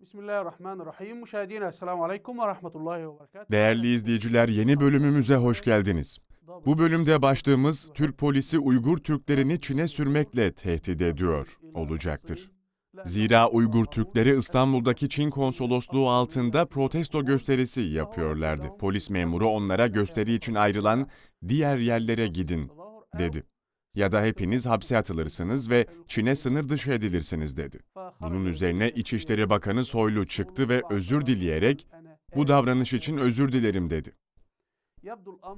Bismillahirrahmanirrahim. Müşahedine Esselamu Aleyküm ve Rahmetullahi ve Berekatuhu. Değerli izleyiciler yeni bölümümüze hoş geldiniz. Bu bölümde başlığımız Türk polisi Uygur Türklerini Çin'e sürmekle tehdit ediyor olacaktır. Zira Uygur Türkleri İstanbul'daki Çin konsolosluğu altında protesto gösterisi yapıyorlardı. Polis memuru onlara gösteri için ayrılan diğer yerlere gidin dedi. Ya da hepiniz hapse atılırsınız ve Çin'e sınır dışı edilirsiniz dedi. Bunun üzerine İçişleri Bakanı Soylu çıktı ve özür dileyerek bu davranış için özür dilerim dedi.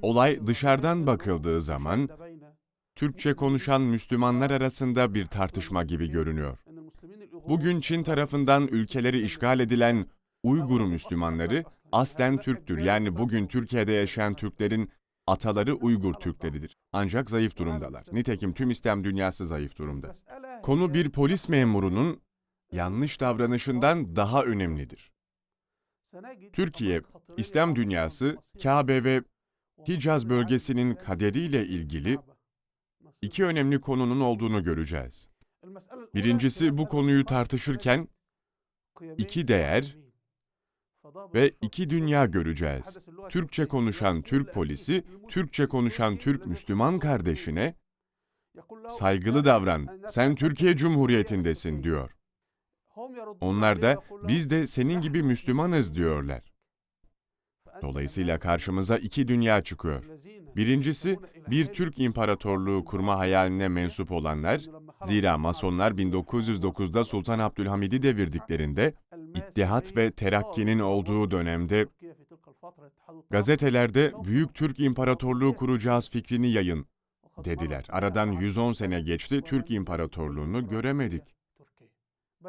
Olay dışarıdan bakıldığı zaman Türkçe konuşan Müslümanlar arasında bir tartışma gibi görünüyor. Bugün Çin tarafından ülkeleri işgal edilen Uygur Müslümanları aslen Türktür. Yani bugün Türkiye'de yaşayan Türklerin ataları Uygur Türkleridir. Ancak zayıf durumdalar. Nitekim tüm İslam dünyası zayıf durumda. Konu bir polis memurunun yanlış davranışından daha önemlidir. Türkiye, İslam dünyası, Kabe ve Hicaz bölgesinin kaderiyle ilgili iki önemli konunun olduğunu göreceğiz. Birincisi bu konuyu tartışırken iki değer ve iki dünya göreceğiz. Türkçe konuşan Türk polisi, Türkçe konuşan Türk Müslüman kardeşine saygılı davran, sen Türkiye Cumhuriyeti'ndesin diyor. Onlar da biz de senin gibi Müslümanız diyorlar. Dolayısıyla karşımıza iki dünya çıkıyor. Birincisi bir Türk İmparatorluğu kurma hayaline mensup olanlar, zira Masonlar 1909'da Sultan Abdülhamid'i devirdiklerinde, İttihat ve Terakki'nin olduğu dönemde gazetelerde Büyük Türk İmparatorluğu kuracağız fikrini yayın dediler. Aradan 110 sene geçti, Türk İmparatorluğunu göremedik.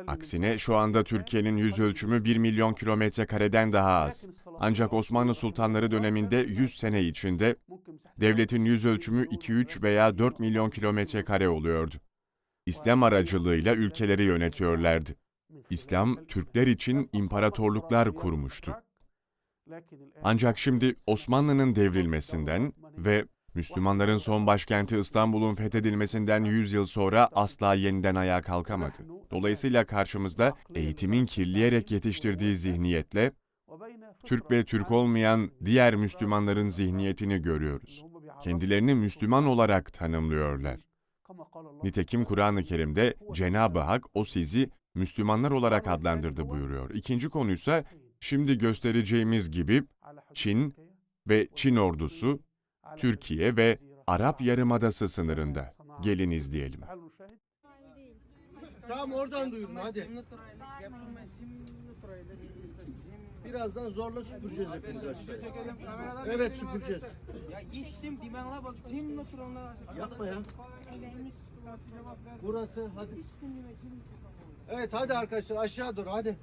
Aksine şu anda Türkiye'nin yüz ölçümü 1 milyon kilometre kareden daha az. Ancak Osmanlı Sultanları döneminde 100 sene içinde devletin yüz ölçümü 2-3 veya 4 milyon kilometre kare oluyordu. İslam aracılığıyla ülkeleri yönetiyorlardı. İslam, Türkler için imparatorluklar kurmuştu. Ancak şimdi Osmanlı'nın devrilmesinden ve Müslümanların son başkenti İstanbul'un fethedilmesinden 100 yıl sonra asla yeniden ayağa kalkamadı. Dolayısıyla karşımızda eğitimin kirleyerek yetiştirdiği zihniyetle Türk ve Türk olmayan diğer Müslümanların zihniyetini görüyoruz. Kendilerini Müslüman olarak tanımlıyorlar. Nitekim Kur'an-ı Kerim'de Cenab-ı Hak o sizi Müslümanlar olarak adlandırdı buyuruyor. İkinci konuysa şimdi göstereceğimiz gibi Çin ve Çin ordusu Türkiye ve Arap Yarımadası sınırında. Gelin izleyelim. Tamam oradan duyurun hadi. Birazdan zorla süpüreceğiz hepiniz aşağıya. Evet süpüreceğiz. Ya içtim dimağına bak. Yapma ya. Burası hadi. Evet hadi arkadaşlar aşağı doğru hadi.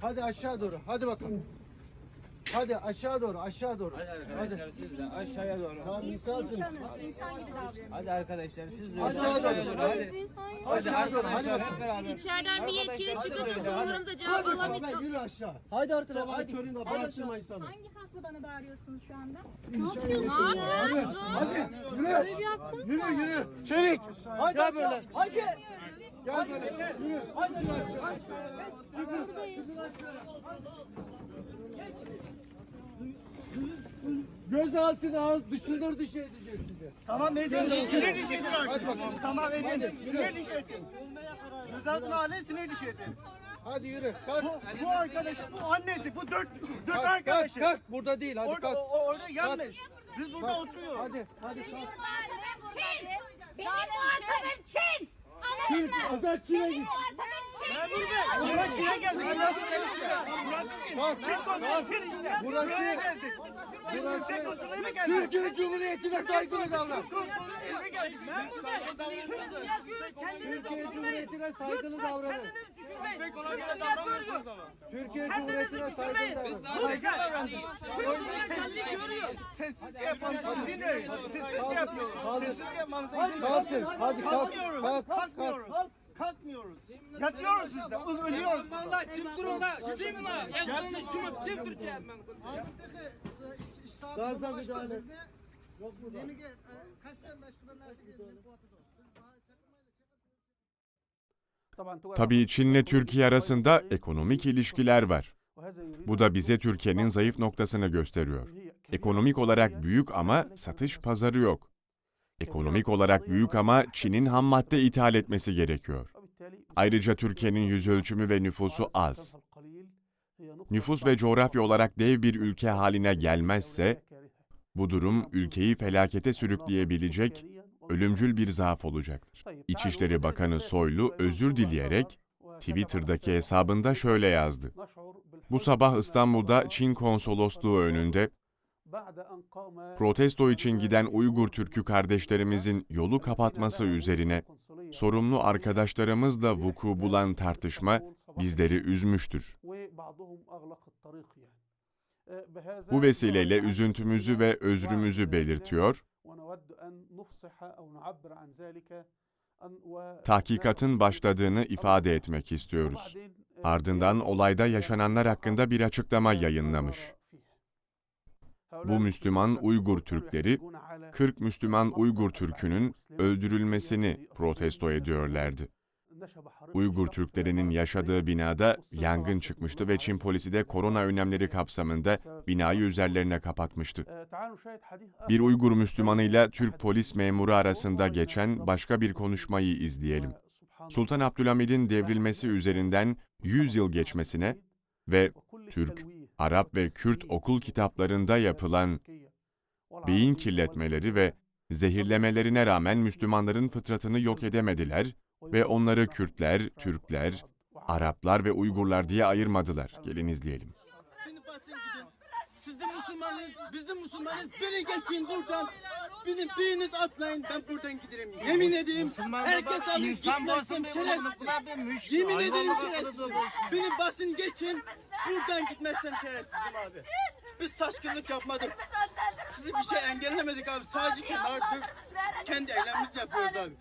Hadi aşağı doğru. Hadi bakalım. Hadi aşağı doğru aşağı doğru. Arkadaşlar siz de aşağıya doğru. Tamam insansın. Hadi arkadaşlar siz de Aşağı doğru. Hadi. Hadi Aşağı doğru hadi arkadaşlar bakalım. hep beraber. İçeriden bir yetkili çıkıp da sorularımıza cevap Hadi alamayıp Sabah yürü aşağı. Haydi arkadaşlar Sabah haydi. köründe bıraktırma insanı. Hangi hakla bana bağırıyorsunuz şu anda? ne yapıyorsun? Hadi yürü. Yürü yürü. Çevik. Haydi Gel böyle. Haydi. Gel böyle. Yürü. Hadi aşağı. Süpür. Gözaltına al, dışındır dışı edeceğiz sizi. Tamam edin. Sinir dışı edin Hadi artık. bakalım. Tamam edin. Sinir dışı edin. Gözaltına alın sinir dışı edin. Hadi yürü. Kalk. Bu, bu arkadaş, bu annesi, bu dört, dört Kalk, kalk, arkadaşı. kalk. Burada değil. Hadi Orada, kalk. o, orada yanlış. Biz burada Kalk. oturuyoruz. Hadi. Hadi kalk. Çin! Benim muhatabım Çin! Türk, Azat Çin'e git. Buraya Çin'e geldik. Burası işte. Burası Çin konsolu kalk. Çin işte. Burası- Burası- Türkiye Cumhuriyeti'ne saygılı davran. Türkiye Cumhuriyeti'ne saygılı davranın. Türkiye Cumhuriyeti'ne saygılı davranın. Sessizce yapmanızı izin verin. Sessizce yapıyoruz. Kaldır. Sessizce yapmanızı izin verin. Kalkın. Hadi kalk. Kalk. Kalk. Kalkmıyoruz. Kalkmıyoruz. Yatıyoruz biz de. Ölüyoruz. Vallahi tüm durumda. Tim la. Yazılını şunu tim Türkçe ben. Gazla müdahale. Tabii Çin'le Türkiye arasında ekonomik ilişkiler var. Bu da bize Türkiye'nin zayıf noktasını gösteriyor. Ekonomik olarak büyük ama satış pazarı yok. Ekonomik olarak büyük ama Çin'in ham madde ithal etmesi gerekiyor. Ayrıca Türkiye'nin yüz ölçümü ve nüfusu az. Nüfus ve coğrafya olarak dev bir ülke haline gelmezse, bu durum ülkeyi felakete sürükleyebilecek ölümcül bir zaaf olacaktır. İçişleri Bakanı Soylu özür dileyerek Twitter'daki hesabında şöyle yazdı. Bu sabah İstanbul'da Çin konsolosluğu önünde protesto için giden Uygur Türk'ü kardeşlerimizin yolu kapatması üzerine sorumlu arkadaşlarımızla vuku bulan tartışma bizleri üzmüştür. Bu vesileyle üzüntümüzü ve özrümüzü belirtiyor, tahkikatın başladığını ifade etmek istiyoruz. Ardından olayda yaşananlar hakkında bir açıklama yayınlamış. Bu Müslüman Uygur Türkleri, 40 Müslüman Uygur Türk'ünün öldürülmesini protesto ediyorlardı. Uygur Türklerinin yaşadığı binada yangın çıkmıştı ve Çin polisi de korona önlemleri kapsamında binayı üzerlerine kapatmıştı. Bir Uygur Müslümanıyla Türk polis memuru arasında geçen başka bir konuşmayı izleyelim. Sultan Abdülhamid'in devrilmesi üzerinden 100 yıl geçmesine ve Türk, Arap ve Kürt okul kitaplarında yapılan beyin kirletmeleri ve zehirlemelerine rağmen Müslümanların fıtratını yok edemediler ve onları Kürtler, Türkler, Araplar ve Uygurlar diye ayırmadılar. Gelin izleyelim. Beni basın gidin. Siz de Müslümanız, biz de Müslümanız. Biri geçin buradan. Benim biriniz atlayın ben buradan giderim. Yemin ederim herkes alır gitmezsem şerefsizim. Yemin ederim şerefsizim. Beni basın geçin. Buradan gitmezsem şerefsizim abi. Biz taşkınlık yapmadık. Sizi bir şey engellemedik abi. Sadece kendi, kendi eylemimizi yapıyoruz abi.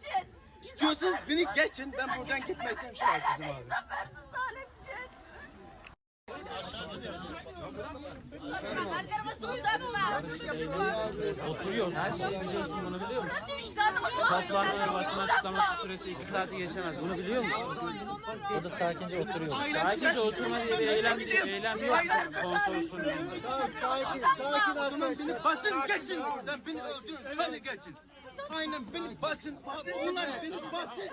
İstiyorsanız beni geçin. Ben buradan gitmezsem şerefsizim abi. Oturuyor. Her şeyi biliyorsun bunu biliyor musun? Ve basın açıklaması süresi 2 saati geçemez. Bunu biliyor musun? O da sakince oturuyor. Sakince oturma diye bir eylem, eylem yok. Konsolosluğun yanında. Sakin, sakin arkadaşlar. Beni basın geçin buradan. Beni öldürün. Sen de geçin. Aynen beni basın. Onlar beni basın.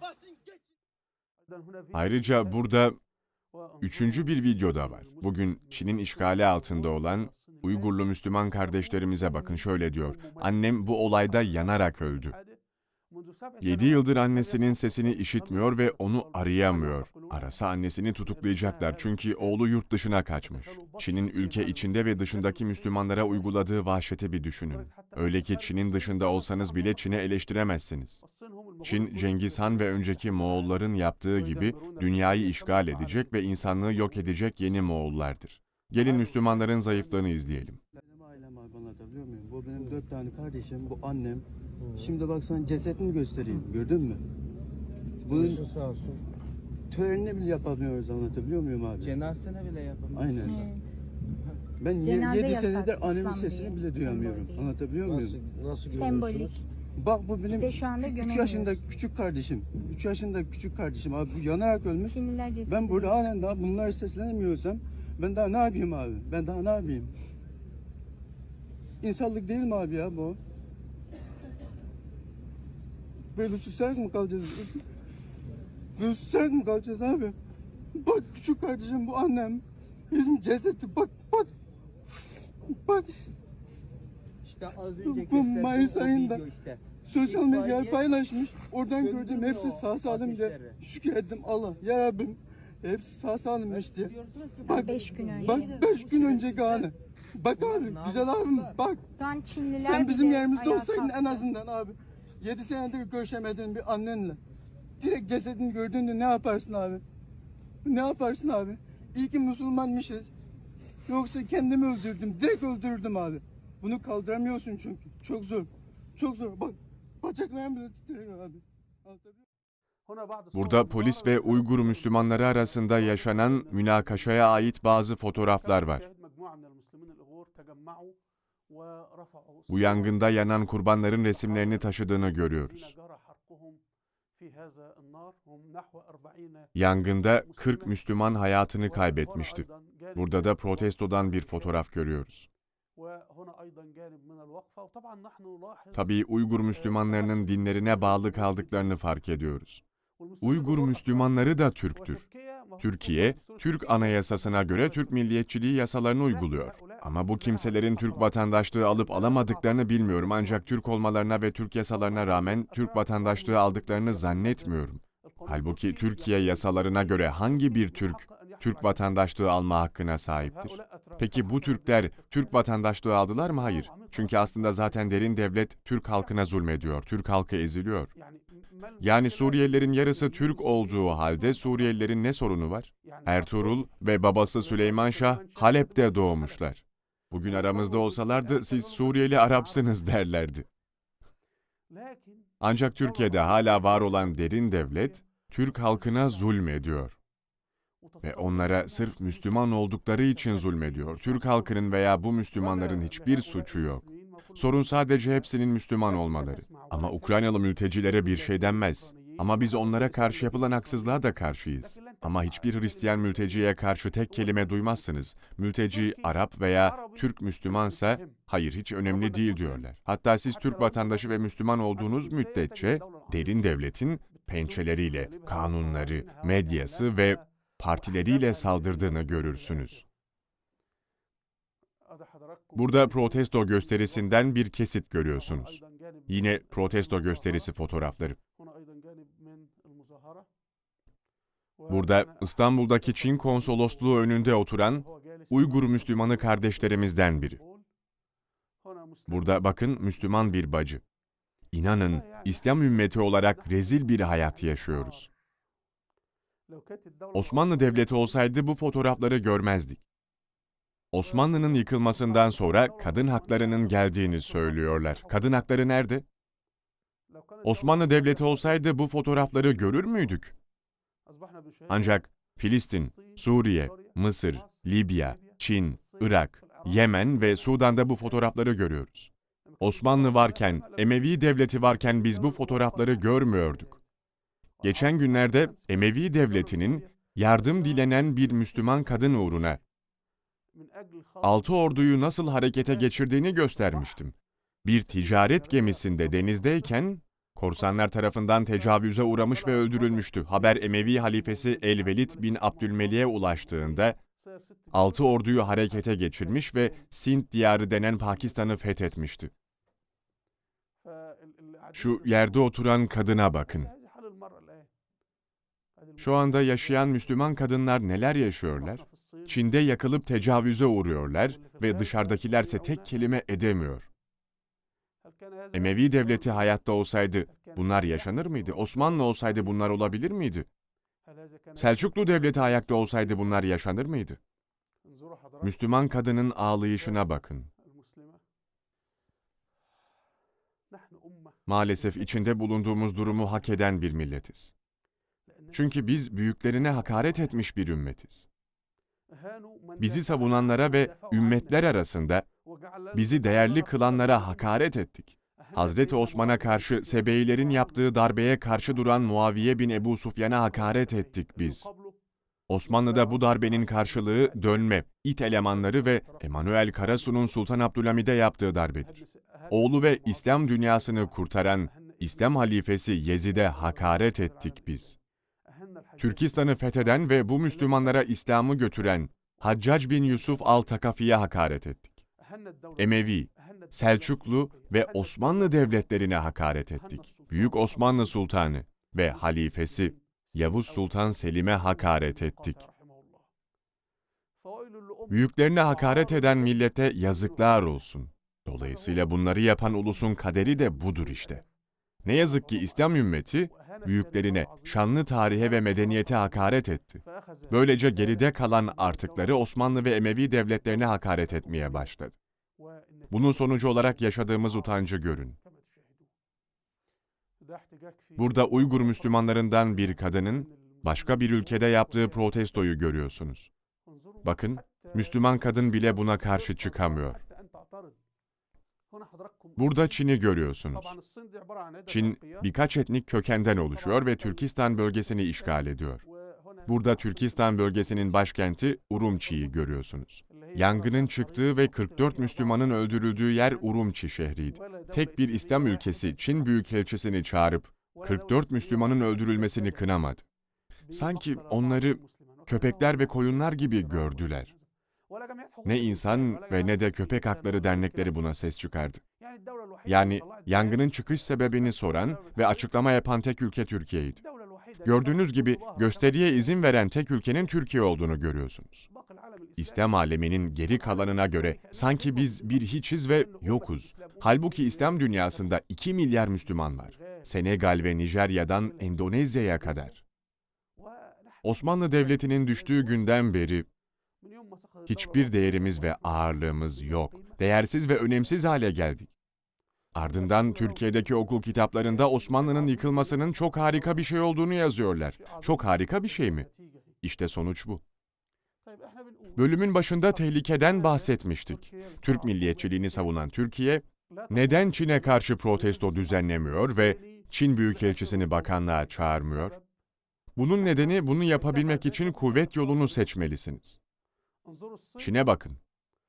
Basın geçin. Ayrıca burada üçüncü bir video da var. Bugün Çin'in işgali altında olan Uygurlu Müslüman kardeşlerimize bakın şöyle diyor. Annem bu olayda yanarak öldü. 7 yıldır annesinin sesini işitmiyor ve onu arayamıyor. Arasa annesini tutuklayacaklar çünkü oğlu yurt dışına kaçmış. Çin'in ülke içinde ve dışındaki Müslümanlara uyguladığı vahşeti bir düşünün. Öyle ki Çin'in dışında olsanız bile Çin'i eleştiremezsiniz. Çin, Cengiz Han ve önceki Moğolların yaptığı gibi dünyayı işgal edecek ve insanlığı yok edecek yeni Moğollardır. Gelin Müslümanların zayıflığını izleyelim. Bu benim dört tane kardeşim, bu annem. Şimdi bak sana cesetini göstereyim, gördün mü? Bunun sağ olsun. törenini bile yapamıyoruz anlatabiliyor muyum abi? Cenazesine bile yapamıyor. Aynen. Ben Cenaze 7 yasak senedir annemin İslam sesini bile duyamıyorum. Sembolik. Anlatabiliyor muyum? Nasıl Sembolik. Bak bu benim İşte şu anda 3 gömemiyoruz. yaşında küçük kardeşim. 3 yaşında küçük kardeşim abi bu yanarak ölmüş. Çinliler cesedi. Ben burada halen daha bunları seslenemiyorsam ben daha ne yapayım abi? Ben daha ne yapayım? İnsanlık değil mi abi ya bu? Böyle susarak mı kalacağız? Böyle susarak mı kalacağız abi? Bak küçük kardeşim bu annem. Bizim cesedi bak bak. Bak İşte az Bu önce gösterdiğim Mayıs ayında işte. sosyal medyaya paylaşmış. Oradan gördüm hepsi sağ salim diye ateşleri. şükrettim Allah. Ya Rabbim hepsi sağ salimmiş diye. Diyorsunuz ki Bak, Beş gün önce. bak beş gün önceki hali. Bak abi güzel abim bak. Sen bizim yerimizde olsaydın en azından abi. 7 senedir görüşemediğin bir annenle. Direkt cesedini gördüğünde ne yaparsın abi? Ne yaparsın abi? İyi ki Müslümanmışız. Yoksa kendimi öldürdüm. Direkt öldürürdüm abi. Bunu kaldıramıyorsun çünkü. Çok zor. Çok zor. Bak bacaklarım bile titriyor abi. Burada polis ve Uygur Müslümanları arasında yaşanan münakaşaya ait bazı fotoğraflar var. Bu yangında yanan kurbanların resimlerini taşıdığını görüyoruz. Yangında 40 Müslüman hayatını kaybetmişti. Burada da protestodan bir fotoğraf görüyoruz. Tabii Uygur Müslümanlarının dinlerine bağlı kaldıklarını fark ediyoruz. Uygur Müslümanları da Türktür. Türkiye, Türk Anayasasına göre Türk milliyetçiliği yasalarını uyguluyor. Ama bu kimselerin Türk vatandaşlığı alıp alamadıklarını bilmiyorum ancak Türk olmalarına ve Türk yasalarına rağmen Türk vatandaşlığı aldıklarını zannetmiyorum. Halbuki Türkiye yasalarına göre hangi bir Türk Türk vatandaşlığı alma hakkına sahiptir? Peki bu Türkler Türk vatandaşlığı aldılar mı? Hayır. Çünkü aslında zaten derin devlet Türk halkına zulmediyor. Türk halkı eziliyor. Yani Suriyelilerin yarısı Türk olduğu halde Suriyelilerin ne sorunu var? Ertuğrul ve babası Süleyman Şah Halep'te doğmuşlar. Bugün aramızda olsalardı siz Suriyeli Arapsınız derlerdi. Ancak Türkiye'de hala var olan derin devlet Türk halkına zulmediyor. Ve onlara sırf Müslüman oldukları için zulmediyor. Türk halkının veya bu Müslümanların hiçbir suçu yok. Sorun sadece hepsinin Müslüman olmaları. Ama Ukraynalı mültecilere bir şey denmez. Ama biz onlara karşı yapılan haksızlığa da karşıyız. Ama hiçbir Hristiyan mülteciye karşı tek kelime duymazsınız. Mülteci Arap veya Türk Müslümansa hayır hiç önemli değil diyorlar. Hatta siz Türk vatandaşı ve Müslüman olduğunuz müddetçe derin devletin pençeleriyle, kanunları, medyası ve partileriyle saldırdığını görürsünüz. Burada protesto gösterisinden bir kesit görüyorsunuz. Yine protesto gösterisi fotoğrafları. Burada İstanbul'daki Çin konsolosluğu önünde oturan Uygur Müslümanı kardeşlerimizden biri. Burada bakın Müslüman bir bacı. İnanın İslam ümmeti olarak rezil bir hayat yaşıyoruz. Osmanlı Devleti olsaydı bu fotoğrafları görmezdik. Osmanlı'nın yıkılmasından sonra kadın haklarının geldiğini söylüyorlar. Kadın hakları nerede? Osmanlı Devleti olsaydı bu fotoğrafları görür müydük? Ancak Filistin, Suriye, Mısır, Libya, Çin, Irak, Yemen ve Sudan'da bu fotoğrafları görüyoruz. Osmanlı varken, Emevi Devleti varken biz bu fotoğrafları görmüyorduk. Geçen günlerde Emevi Devleti'nin yardım dilenen bir Müslüman kadın uğruna altı orduyu nasıl harekete geçirdiğini göstermiştim. Bir ticaret gemisinde denizdeyken korsanlar tarafından tecavüze uğramış ve öldürülmüştü. Haber Emevi halifesi Elvelid bin Abdülmelik'e ulaştığında altı orduyu harekete geçirmiş ve Sint diyarı denen Pakistan'ı fethetmişti. Şu yerde oturan kadına bakın. Şu anda yaşayan Müslüman kadınlar neler yaşıyorlar? Çin'de yakılıp tecavüze uğruyorlar ve dışarıdakilerse tek kelime edemiyor. Emevi devleti hayatta olsaydı bunlar yaşanır mıydı? Osmanlı olsaydı bunlar olabilir miydi? Selçuklu devleti ayakta olsaydı bunlar yaşanır mıydı? Müslüman kadının ağlayışına bakın. Maalesef içinde bulunduğumuz durumu hak eden bir milletiz. Çünkü biz büyüklerine hakaret etmiş bir ümmetiz. Bizi savunanlara ve ümmetler arasında bizi değerli kılanlara hakaret ettik. Hazreti Osman'a karşı Sebeilerin yaptığı darbeye karşı duran Muaviye bin Ebu Sufyan'a hakaret ettik biz. Osmanlı'da bu darbenin karşılığı dönme, it elemanları ve Emanuel Karasu'nun Sultan Abdülhamid'e yaptığı darbedir. Oğlu ve İslam dünyasını kurtaran İslam halifesi Yezid'e hakaret ettik biz. Türkistan'ı fetheden ve bu Müslümanlara İslam'ı götüren Haccac bin Yusuf al-Takafi'ye hakaret ettik. Emevi, Selçuklu ve Osmanlı devletlerine hakaret ettik. Büyük Osmanlı Sultanı ve halifesi Yavuz Sultan Selim'e hakaret ettik. Büyüklerine hakaret eden millete yazıklar olsun. Dolayısıyla bunları yapan ulusun kaderi de budur işte. Ne yazık ki İslam ümmeti büyüklerine, şanlı tarihe ve medeniyete hakaret etti. Böylece geride kalan artıkları Osmanlı ve Emevi devletlerine hakaret etmeye başladı. Bunun sonucu olarak yaşadığımız utancı görün. Burada Uygur Müslümanlarından bir kadının başka bir ülkede yaptığı protestoyu görüyorsunuz. Bakın, Müslüman kadın bile buna karşı çıkamıyor. Burada Çin'i görüyorsunuz. Çin birkaç etnik kökenden oluşuyor ve Türkistan bölgesini işgal ediyor. Burada Türkistan bölgesinin başkenti Urumçi'yi görüyorsunuz. Yangının çıktığı ve 44 Müslümanın öldürüldüğü yer Urumçi şehriydi. Tek bir İslam ülkesi Çin Büyükelçisini çağırıp 44 Müslümanın öldürülmesini kınamadı. Sanki onları köpekler ve koyunlar gibi gördüler. Ne insan ve ne de köpek hakları dernekleri buna ses çıkardı. Yani yangının çıkış sebebini soran ve açıklama yapan tek ülke Türkiye'ydi. Gördüğünüz gibi gösteriye izin veren tek ülkenin Türkiye olduğunu görüyorsunuz. İslam aleminin geri kalanına göre sanki biz bir hiçiz ve yokuz. Halbuki İslam dünyasında 2 milyar Müslüman var. Senegal ve Nijerya'dan Endonezya'ya kadar. Osmanlı Devleti'nin düştüğü günden beri hiçbir değerimiz ve ağırlığımız yok. Değersiz ve önemsiz hale geldik. Ardından Türkiye'deki okul kitaplarında Osmanlı'nın yıkılmasının çok harika bir şey olduğunu yazıyorlar. Çok harika bir şey mi? İşte sonuç bu. Bölümün başında tehlikeden bahsetmiştik. Türk milliyetçiliğini savunan Türkiye, neden Çin'e karşı protesto düzenlemiyor ve Çin Büyükelçisini bakanlığa çağırmıyor? Bunun nedeni bunu yapabilmek için kuvvet yolunu seçmelisiniz. Çin'e bakın.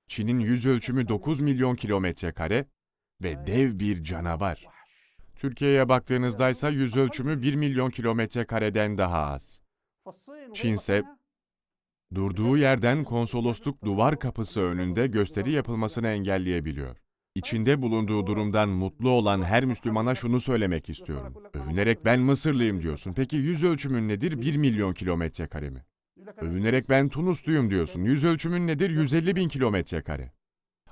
Çin'in yüz ölçümü 9 milyon kilometre kare ve dev bir canavar. Türkiye'ye baktığınızda ise yüz ölçümü 1 milyon kilometre kareden daha az. Çin ise durduğu yerden konsolosluk duvar kapısı önünde gösteri yapılmasını engelleyebiliyor. İçinde bulunduğu durumdan mutlu olan her Müslümana şunu söylemek istiyorum. Övünerek ben Mısırlıyım diyorsun. Peki yüz ölçümün nedir? 1 milyon kilometre kare mi? Övünerek ben Tunusluyum diyorsun. Yüz ölçümün nedir? 150 bin kilometre kare.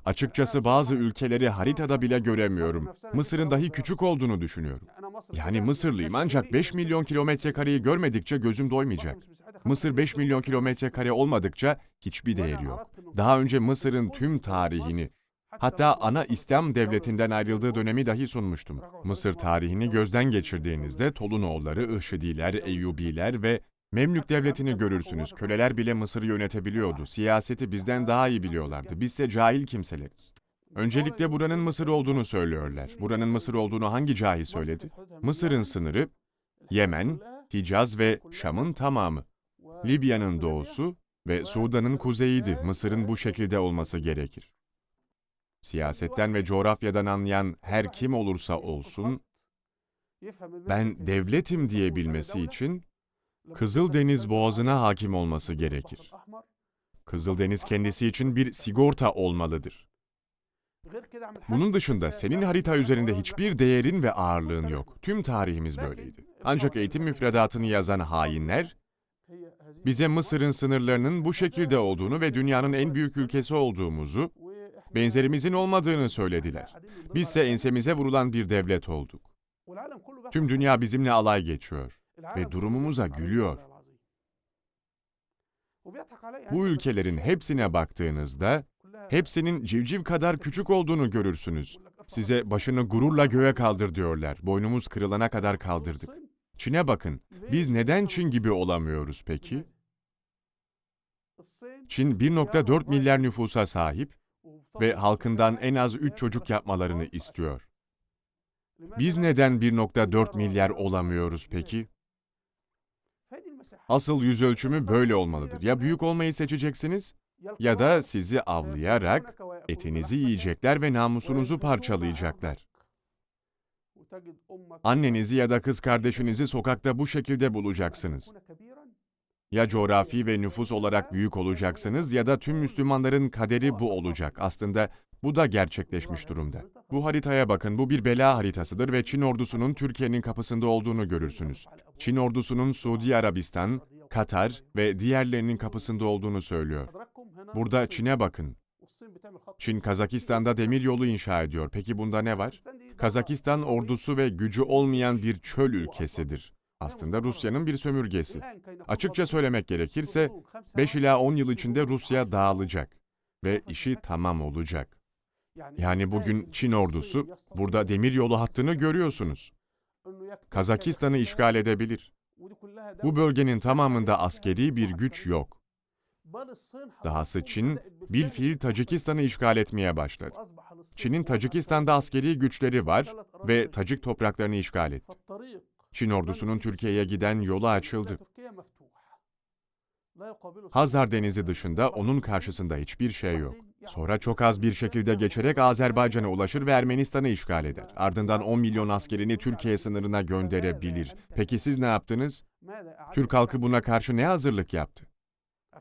Açıkçası bazı ülkeleri haritada bile göremiyorum. Mısır'ın dahi küçük olduğunu düşünüyorum. Yani Mısırlıyım ancak 5 milyon kilometre kareyi görmedikçe gözüm doymayacak. Mısır 5 milyon kilometre kare olmadıkça hiçbir değeri yok. Daha önce Mısır'ın tüm tarihini, hatta ana İslam devletinden ayrıldığı dönemi dahi sunmuştum. Mısır tarihini gözden geçirdiğinizde Tolunoğulları, Ihşidiler, Eyyubiler ve Memlük devletini görürsünüz. Köleler bile Mısır'ı yönetebiliyordu. Siyaseti bizden daha iyi biliyorlardı. Bizse cahil kimseleriz. Öncelikle buranın Mısır olduğunu söylüyorlar. Buranın Mısır olduğunu hangi cahil söyledi? Mısır'ın sınırı Yemen, Hicaz ve Şam'ın tamamı. Libya'nın doğusu ve Sudan'ın kuzeyiydi. Mısır'ın bu şekilde olması gerekir. Siyasetten ve coğrafyadan anlayan her kim olursa olsun, ben devletim diyebilmesi için Kızıldeniz Boğazı'na hakim olması gerekir. Kızıldeniz kendisi için bir sigorta olmalıdır. Bunun dışında senin harita üzerinde hiçbir değerin ve ağırlığın yok. Tüm tarihimiz böyleydi. Ancak eğitim müfredatını yazan hainler, bize Mısır'ın sınırlarının bu şekilde olduğunu ve dünyanın en büyük ülkesi olduğumuzu, benzerimizin olmadığını söylediler. Bizse ensemize vurulan bir devlet olduk. Tüm dünya bizimle alay geçiyor ve durumumuza gülüyor. Bu ülkelerin hepsine baktığınızda, hepsinin civciv kadar küçük olduğunu görürsünüz. Size başını gururla göğe kaldır diyorlar. Boynumuz kırılana kadar kaldırdık. Çin'e bakın. Biz neden Çin gibi olamıyoruz peki? Çin 1.4 milyar nüfusa sahip ve halkından en az 3 çocuk yapmalarını istiyor. Biz neden 1.4 milyar olamıyoruz peki? Asıl yüz ölçümü böyle olmalıdır. Ya büyük olmayı seçeceksiniz ya da sizi avlayarak etinizi yiyecekler ve namusunuzu parçalayacaklar. Annenizi ya da kız kardeşinizi sokakta bu şekilde bulacaksınız. Ya coğrafi ve nüfus olarak büyük olacaksınız ya da tüm Müslümanların kaderi bu olacak. Aslında bu da gerçekleşmiş durumda. Bu haritaya bakın, bu bir bela haritasıdır ve Çin ordusunun Türkiye'nin kapısında olduğunu görürsünüz. Çin ordusunun Suudi Arabistan, Katar ve diğerlerinin kapısında olduğunu söylüyor. Burada Çin'e bakın. Çin Kazakistan'da demir yolu inşa ediyor. Peki bunda ne var? Kazakistan ordusu ve gücü olmayan bir çöl ülkesidir. Aslında Rusya'nın bir sömürgesi. Açıkça söylemek gerekirse 5 ila 10 yıl içinde Rusya dağılacak ve işi tamam olacak. Yani bugün Çin ordusu burada demir yolu hattını görüyorsunuz. Kazakistan'ı işgal edebilir. Bu bölgenin tamamında askeri bir güç yok. Dahası Çin, bilfiil Tacikistan'ı işgal etmeye başladı. Çin'in Tacikistan'da askeri güçleri var ve Tacik topraklarını işgal etti. Çin ordusunun Türkiye'ye giden yolu açıldı. Hazar Denizi dışında onun karşısında hiçbir şey yok. Sonra çok az bir şekilde geçerek Azerbaycan'a ulaşır ve Ermenistan'ı işgal eder. Ardından 10 milyon askerini Türkiye sınırına gönderebilir. Peki siz ne yaptınız? Türk halkı buna karşı ne hazırlık yaptı?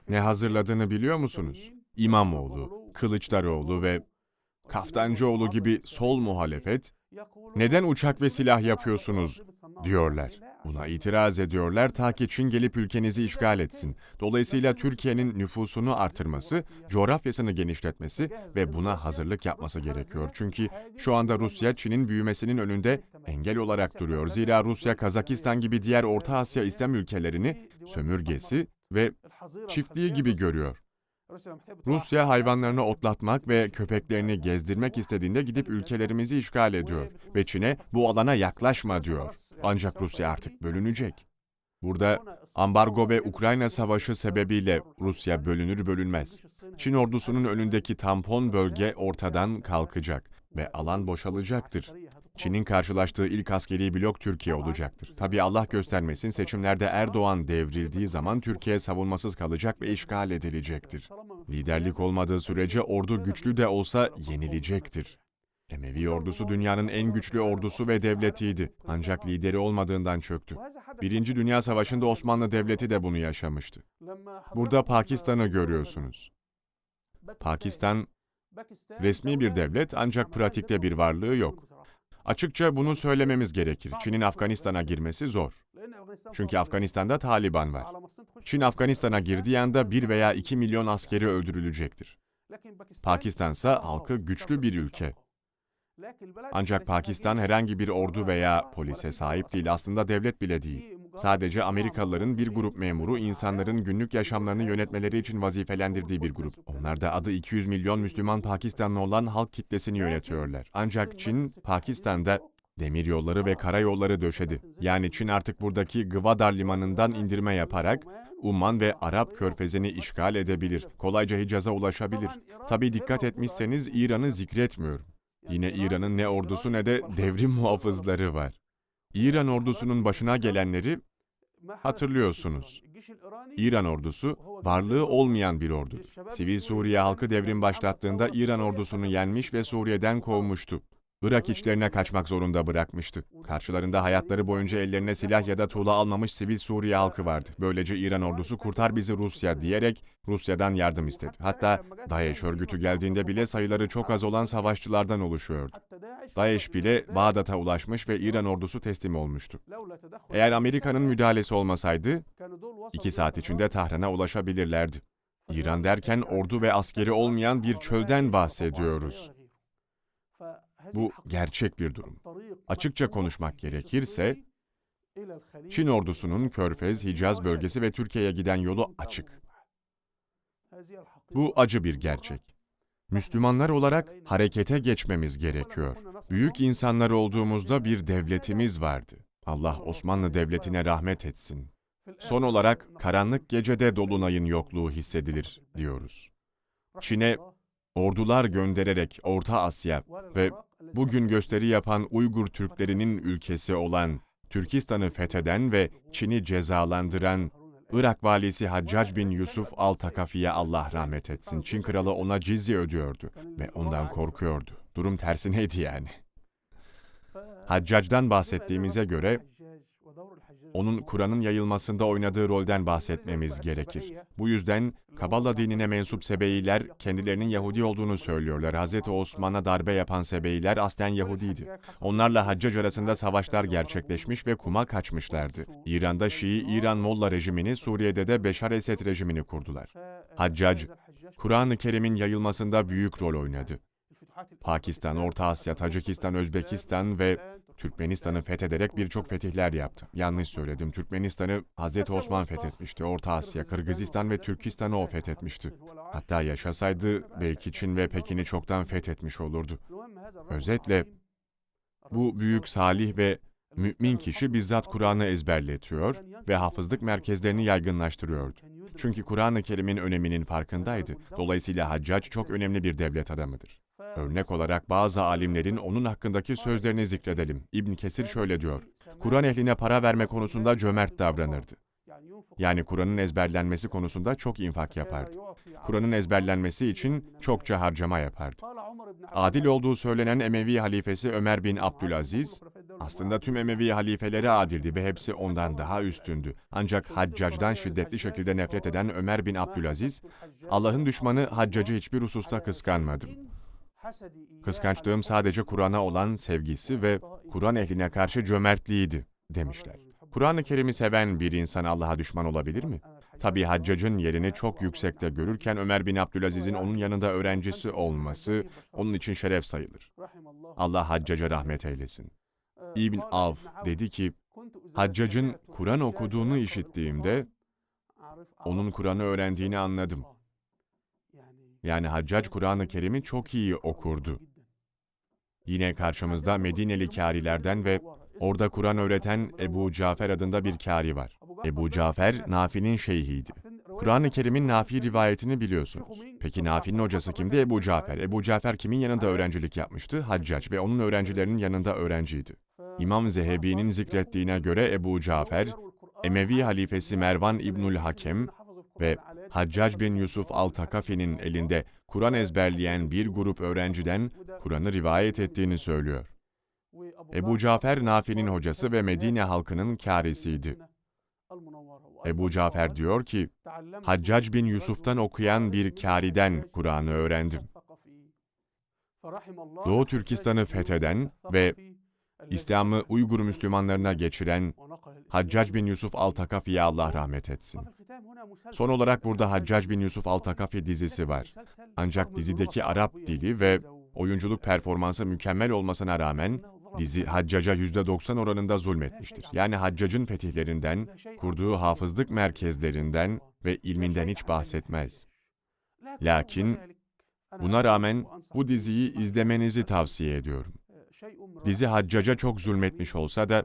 Ne hazırladığını biliyor musunuz? İmamoğlu, Kılıçdaroğlu ve Kaftancıoğlu gibi sol muhalefet, neden uçak ve silah yapıyorsunuz diyorlar. Buna itiraz ediyorlar ta ki Çin gelip ülkenizi işgal etsin. Dolayısıyla Türkiye'nin nüfusunu artırması, coğrafyasını genişletmesi ve buna hazırlık yapması gerekiyor. Çünkü şu anda Rusya Çin'in büyümesinin önünde engel olarak duruyor. Zira Rusya Kazakistan gibi diğer Orta Asya İslam ülkelerini sömürgesi ve çiftliği gibi görüyor. Rusya hayvanlarını otlatmak ve köpeklerini gezdirmek istediğinde gidip ülkelerimizi işgal ediyor ve Çin'e bu alana yaklaşma diyor. Ancak Rusya artık bölünecek. Burada ambargo ve Ukrayna savaşı sebebiyle Rusya bölünür bölünmez. Çin ordusunun önündeki tampon bölge ortadan kalkacak ve alan boşalacaktır. Çin'in karşılaştığı ilk askeri blok Türkiye olacaktır. Tabii Allah göstermesin seçimlerde Erdoğan devrildiği zaman Türkiye savunmasız kalacak ve işgal edilecektir. Liderlik olmadığı sürece ordu güçlü de olsa yenilecektir. Emevi ordusu dünyanın en güçlü ordusu ve devletiydi. Ancak lideri olmadığından çöktü. Birinci Dünya Savaşı'nda Osmanlı Devleti de bunu yaşamıştı. Burada Pakistan'ı görüyorsunuz. Pakistan resmi bir devlet ancak pratikte bir varlığı yok. Açıkça bunu söylememiz gerekir. Çin'in Afganistan'a girmesi zor. Çünkü Afganistan'da Taliban var. Çin Afganistan'a girdiği anda 1 veya 2 milyon askeri öldürülecektir. Pakistan ise halkı güçlü bir ülke. Ancak Pakistan herhangi bir ordu veya polise sahip değil, aslında devlet bile değil. Sadece Amerikalıların bir grup memuru insanların günlük yaşamlarını yönetmeleri için vazifelendirdiği bir grup. Onlar da adı 200 milyon Müslüman Pakistanlı olan halk kitlesini yönetiyorlar. Ancak Çin, Pakistan'da demir yolları ve karayolları döşedi. Yani Çin artık buradaki Gwadar limanından indirme yaparak Umman ve Arap körfezini işgal edebilir. Kolayca Hicaz'a ulaşabilir. Tabii dikkat etmişseniz İran'ı zikretmiyorum. Yine İran'ın ne ordusu ne de devrim muhafızları var. İran ordusunun başına gelenleri hatırlıyorsunuz. İran ordusu varlığı olmayan bir ordudur. Sivil Suriye halkı devrim başlattığında İran ordusunu yenmiş ve Suriye'den kovmuştu. Irak içlerine kaçmak zorunda bırakmıştı. Karşılarında hayatları boyunca ellerine silah ya da tuğla almamış sivil Suriye halkı vardı. Böylece İran ordusu kurtar bizi Rusya diyerek Rusya'dan yardım istedi. Hatta DAEŞ örgütü geldiğinde bile sayıları çok az olan savaşçılardan oluşuyordu. DAEŞ bile Bağdat'a ulaşmış ve İran ordusu teslim olmuştu. Eğer Amerika'nın müdahalesi olmasaydı, iki saat içinde Tahran'a ulaşabilirlerdi. İran derken ordu ve askeri olmayan bir çölden bahsediyoruz. Bu gerçek bir durum. Açıkça konuşmak gerekirse, Çin ordusunun Körfez, Hicaz bölgesi ve Türkiye'ye giden yolu açık. Bu acı bir gerçek. Müslümanlar olarak harekete geçmemiz gerekiyor. Büyük insanlar olduğumuzda bir devletimiz vardı. Allah Osmanlı Devleti'ne rahmet etsin. Son olarak karanlık gecede dolunayın yokluğu hissedilir diyoruz. Çin'e ordular göndererek Orta Asya ve bugün gösteri yapan Uygur Türklerinin ülkesi olan Türkistan'ı fetheden ve Çin'i cezalandıran Irak valisi Haccac bin Yusuf al-Takafi'ye Allah rahmet etsin. Çin kralı ona cizye ödüyordu ve ondan korkuyordu. Durum tersineydi yani. Haccac'dan bahsettiğimize göre onun Kur'an'ın yayılmasında oynadığı rolden bahsetmemiz gerekir. Bu yüzden Kabala dinine mensup Sebeiler kendilerinin Yahudi olduğunu söylüyorlar. Hz. Osman'a darbe yapan Sebeiler aslen Yahudiydi. Onlarla Haccac arasında savaşlar gerçekleşmiş ve kuma kaçmışlardı. İran'da Şii İran Molla rejimini, Suriye'de de Beşar Esed rejimini kurdular. Haccac, Kur'an-ı Kerim'in yayılmasında büyük rol oynadı. Pakistan, Orta Asya, Tacikistan, Özbekistan ve Türkmenistan'ı fethederek birçok fetihler yaptı. Yanlış söyledim. Türkmenistan'ı Hz. Osman fethetmişti. Orta Asya, Kırgızistan ve Türkistan'ı o fethetmişti. Hatta yaşasaydı belki Çin ve Pekin'i çoktan fethetmiş olurdu. Özetle bu büyük salih ve mümin kişi bizzat Kur'an'ı ezberletiyor ve hafızlık merkezlerini yaygınlaştırıyordu. Çünkü Kur'an-ı Kerim'in öneminin farkındaydı. Dolayısıyla Haccac çok önemli bir devlet adamıdır. Örnek olarak bazı alimlerin onun hakkındaki sözlerini zikredelim. İbn Kesir şöyle diyor. Kur'an ehline para verme konusunda cömert davranırdı. Yani Kur'an'ın ezberlenmesi konusunda çok infak yapardı. Kur'an'ın ezberlenmesi için çokça harcama yapardı. Adil olduğu söylenen Emevi halifesi Ömer bin Abdülaziz, aslında tüm Emevi halifeleri adildi ve hepsi ondan daha üstündü. Ancak Haccac'dan şiddetli şekilde nefret eden Ömer bin Abdülaziz, Allah'ın düşmanı Haccac'ı hiçbir hususta kıskanmadım. Kıskançlığım sadece Kur'an'a olan sevgisi ve Kur'an ehline karşı cömertliğiydi demişler. Kur'an-ı Kerim'i seven bir insan Allah'a düşman olabilir mi? Tabi Haccac'ın yerini çok yüksekte görürken Ömer bin Abdülaziz'in onun yanında öğrencisi olması onun için şeref sayılır. Allah Haccac'a rahmet eylesin. İbn Av dedi ki, Haccac'ın Kur'an okuduğunu işittiğimde onun Kur'an'ı öğrendiğini anladım. Yani Haccac Kur'an-ı Kerim'i çok iyi okurdu. Yine karşımızda Medineli kârilerden ve orada Kur'an öğreten Ebu Cafer adında bir kâri var. Ebu Cafer, Nafi'nin şeyhiydi. Kur'an-ı Kerim'in Nafi rivayetini biliyorsunuz. Peki Nafi'nin hocası kimdi? Ebu Cafer. Ebu Cafer kimin yanında öğrencilik yapmıştı? Haccac ve onun öğrencilerinin yanında öğrenciydi. İmam Zehebi'nin zikrettiğine göre Ebu Cafer, Emevi halifesi Mervan İbnül Hakem ve Haccac bin Yusuf al-Takafi'nin elinde Kur'an ezberleyen bir grup öğrenciden Kur'an'ı rivayet ettiğini söylüyor. Ebu Cafer Nafi'nin hocası ve Medine halkının kârisiydi. Ebu Cafer diyor ki, Haccac bin Yusuf'tan okuyan bir kâriden Kur'an'ı öğrendim. Doğu Türkistan'ı fetheden ve İslam'ı Uygur Müslümanlarına geçiren Haccac bin Yusuf al-Takafi'ye Allah rahmet etsin. Son olarak burada Haccac bin Yusuf al-Takafi dizisi var. Ancak dizideki Arap dili ve oyunculuk performansı mükemmel olmasına rağmen dizi Haccac'a %90 oranında zulmetmiştir. Yani Haccac'ın fetihlerinden, kurduğu hafızlık merkezlerinden ve ilminden hiç bahsetmez. Lakin buna rağmen bu diziyi izlemenizi tavsiye ediyorum. Dizi Haccac'a çok zulmetmiş olsa da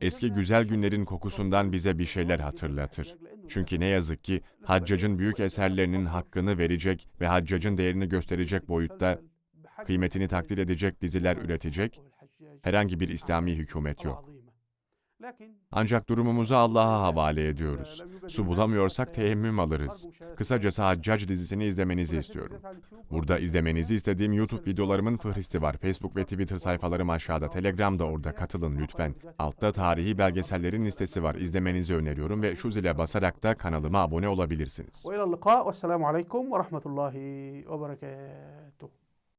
eski güzel günlerin kokusundan bize bir şeyler hatırlatır. Çünkü ne yazık ki Haccac'ın büyük eserlerinin hakkını verecek ve Haccac'ın değerini gösterecek boyutta kıymetini takdir edecek diziler üretecek herhangi bir İslami hükümet yok. Ancak durumumuzu Allah'a havale ediyoruz. Su bulamıyorsak teyemmüm alırız. Kısacası Haccac dizisini izlemenizi istiyorum. Burada izlemenizi istediğim YouTube videolarımın fıhristi var. Facebook ve Twitter sayfalarım aşağıda. Telegram da orada. Katılın lütfen. Altta tarihi belgesellerin listesi var. İzlemenizi öneriyorum ve şu zile basarak da kanalıma abone olabilirsiniz. Ve ve rahmetullahi ve berekatuhu.